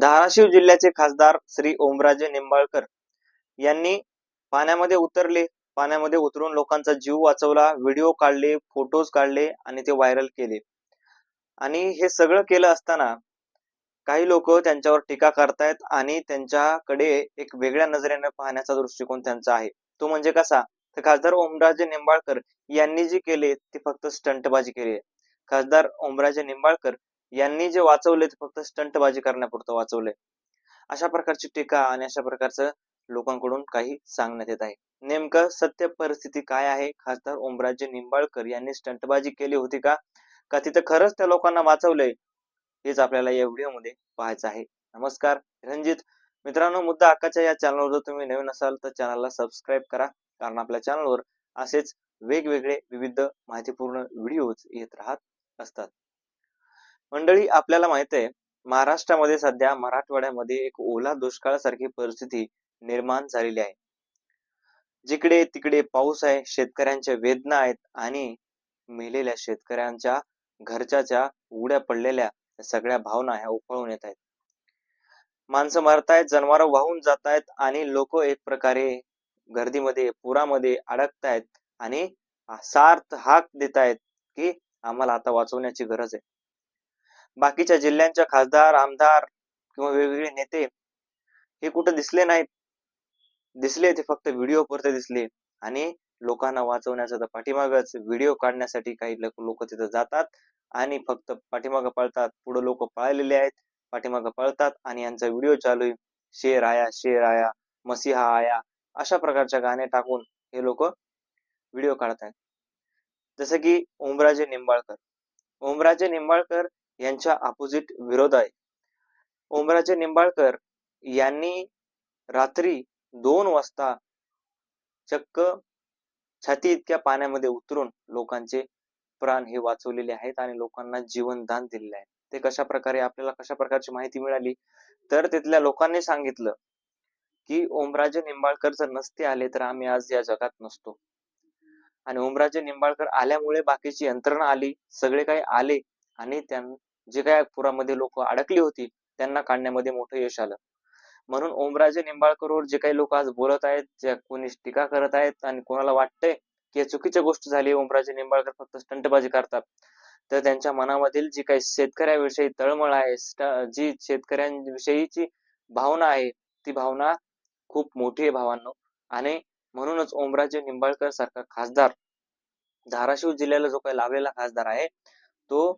धाराशिव जिल्ह्याचे खासदार श्री ओमराजे निंबाळकर यांनी पाण्यामध्ये उतरले. पाण्यामध्ये उतरून लोकांचा जीव वाचवला. व्हिडिओ काढले फोटोज काढले आणि ते व्हायरल केले. आणि हे सगळं केलं असताना काही लोक त्यांच्यावर टीका करतायत आणि त्यांच्याकडे एक वेगळ्या नजरेने पाहण्याचा दृष्टिकोन त्यांचा आहे. तो म्हणजे कसा? तर खासदार ओमराजे निंबाळकर यांनी जे केले ते फक्त स्टंटबाजी केली आहे. खासदार ओमराजे निंबाळकर यांनी जे वाचवले ते फक्त स्टंटबाजी करण्यापुरतं वाचवले. अशा प्रकारची टीका आणि अशा प्रकारचं लोकांकडून काही सांगण्यात येत आहे. नेमकं सत्य परिस्थिती काय आहे? खासदार ओमराजे निंबाळकर यांनी स्टंटबाजी केली होती का? का तिथं खरंच त्या लोकांना वाचवलंय? हेच आपल्याला या व्हिडिओमध्ये पाहायचं आहे. नमस्कार रणजित. मित्रांनो मुद्दा आकाच्या या चॅनलवर जर तुम्ही नवीन असाल तर चॅनलला सबस्क्राईब करा कारण आपल्या चॅनलवर असेच वेगवेगळे विविध माहितीपूर्ण व्हिडिओज येत राहत असतात. मंडळी आपल्याला माहीत आहे महाराष्ट्रामध्ये सध्या मराठवाड्यामध्ये एक ओला दुष्काळासारखी परिस्थिती निर्माण झालेली आहे. जिकडे तिकडे पाऊस आहे शेतकऱ्यांच्या वेदना आहेत आणि मेलेल्या शेतकऱ्यांच्या घरच्याच्या उड्या पडलेल्या सगळ्या भावना ह्या उफाळून येत आहेत. माणसं मरतायत जनावर वाहून जात आहेत आणि लोक एक प्रकारे गर्दीमध्ये पुरामध्ये अडकतायत आणि सार्थ हाक देत आहेत की आम्हाला आता वाचवण्याची गरज आहे. बाकीच्या जिल्ह्यांच्या खासदार आमदार किंवा वेगवेगळे नेते हे कुठे दिसले नाहीत. दिसले ते फक्त व्हिडिओ पुरते दिसले. आणि लोकांना वाचवण्याचा तर पाठीमागच व्हिडिओ काढण्यासाठी काही लोक तिथं जातात आणि फक्त पाठीमागं पळतात. पुढे लोक पळालेले आहेत पाठीमागं पळतात आणि यांचा व्हिडिओ चालू आहे. शेर आया शेर आया मसीहा आया अशा प्रकारच्या गाणे टाकून हे लोक व्हिडिओ काढतात जसं की ओमराजे निंबाळकर. ओमराजे निंबाळकर यांच्या अपोजिट विरोध आहे. ओमराजे निंबाळकर यांनी रात्री दोन वाजता चक्क छाती इतक्या पाण्यामध्ये उतरून लोकांचे प्राण हे वाचवलेले आहेत आणि लोकांना जीवनदान दिलेले आहे. ते कशा प्रकारे आपल्याला कशा प्रकारची माहिती मिळाली? तर तिथल्या लोकांनी सांगितलं की ओमराजे निंबाळकर जर नसते आले तर आम्ही आज या जगात नसतो. आणि ओमराजे निंबाळकर आल्यामुळे बाकीची यंत्रणा आली सगळे काही आले आणि त्यां जे काय पुरामध्ये लोक अडकली होती त्यांना काढण्यामध्ये मोठं यश आलं. म्हणून ओमराजे निंबाळकरवर जे काही लोक आज बोलत आहेत जे कोणी टीका करत आहेत आणि कोणाला वाटतंय की चुकीच्या गोष्ट झाली ओमराजे निंबाळकर फक्त स्टंटबाजी करतात. तर त्यांच्या मनामधील जी काही शेतकऱ्याविषयी तळमळ आहे जी शेतकऱ्यांविषयीची भावना आहे ती भावना खूप मोठी आहे भावांनो. आणि म्हणूनच ओमराजे निंबाळकर सारखा खासदार धाराशिव जिल्ह्याला जो काही लाभलेला खासदार आहे तो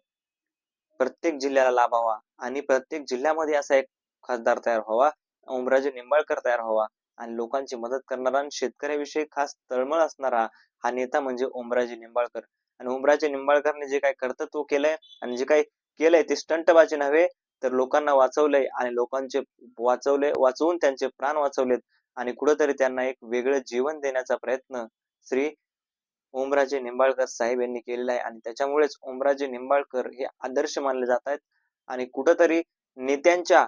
प्रत्येक जिल्ह्याला लाभावा आणि प्रत्येक जिल्ह्यामध्ये असा एक खासदार तयार व्हावा ओमराजे निंबाळकर तयार व्हावा आणि लोकांची मदत करणारा आणि शेतकऱ्याविषयी खास तळमळ असणारा हा नेता म्हणजे ओमराजे निंबाळकर. आणि ओमराजे निंबाळकरने जे काही कर्तृत्व केलंय आणि जे काही केलंय ते स्टंटबाजी नव्हे तर लोकांना वाचवलंय आणि लोकांचे वाचवले वाचवून त्यांचे प्राण वाचवलेत आणि कुठंतरी त्यांना एक वेगळं जीवन देण्याचा प्रयत्न श्री ओमराजे निंबाळकर साहेब यांनी केलेला आहे. आणि त्याच्यामुळेच ओमराजे निंबाळकर हे आदर्श मानले जात आहेत. आणि कुठंतरी नेत्यांच्या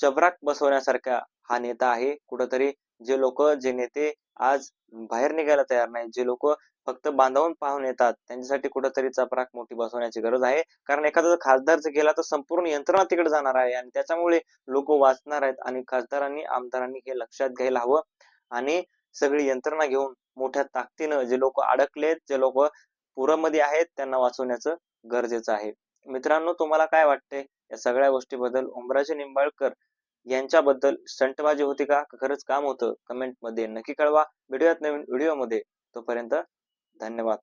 चबराक बसवण्यासारखा हा नेता आहे. कुठंतरी जे लोक जे नेते आज बाहेर निघायला तयार नाही जे लोक फक्त बांधवून पाहून येतात त्यांच्यासाठी कुठंतरी चपराक मोठी बसवण्याची गरज आहे. कारण एखादा खासदार जर गेला तर संपूर्ण यंत्रणा तिकडे जाणार आहे. आणि त्याच्यामुळे लोक वाचणार आहेत. आणि खासदारांनी आमदारांनी हे लक्षात घ्यायला हवं. आणि सगळी यंत्रणा घेऊन मोठ्या ताकदीनं जे लोक अडकलेत जे लोक पुरामध्ये आहेत त्यांना वाचवण्याचं गरजेचं आहे. मित्रांनो तुम्हाला काय वाटते या सगळ्या गोष्टीबद्दल उमराजे निंबाळकर यांच्याबद्दल स्टंटबाजी होती का? खरंच काम होतं? कमेंटमध्ये नक्की कळवा. भेटूयात नवीन व्हिडिओमध्ये तोपर्यंत धन्यवाद.